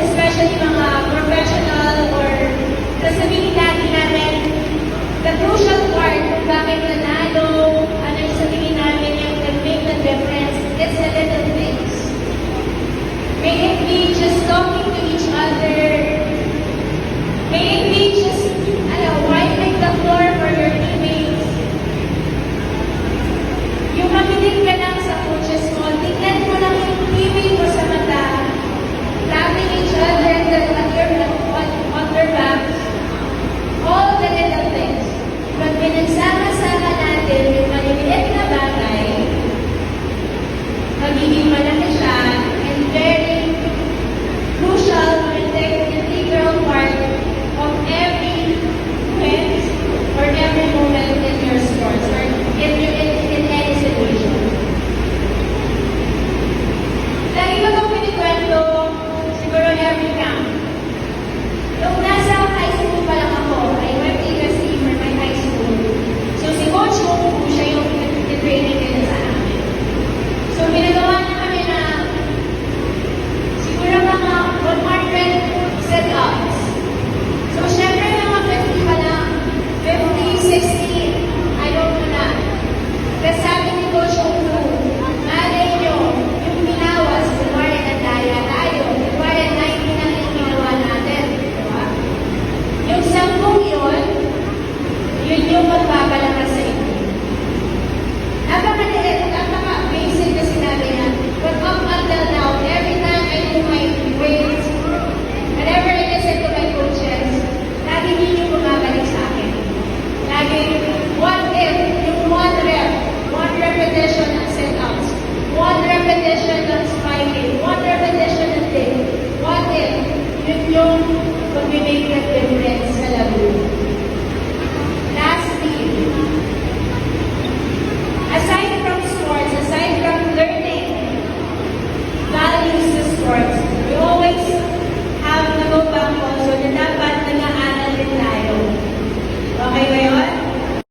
especially mga professional or sasabihin natin namin the crucial part kung bakit nanalo, ano yung sa tingin namin yung can make the difference, it's the little things. May it be just talking to each other, we make it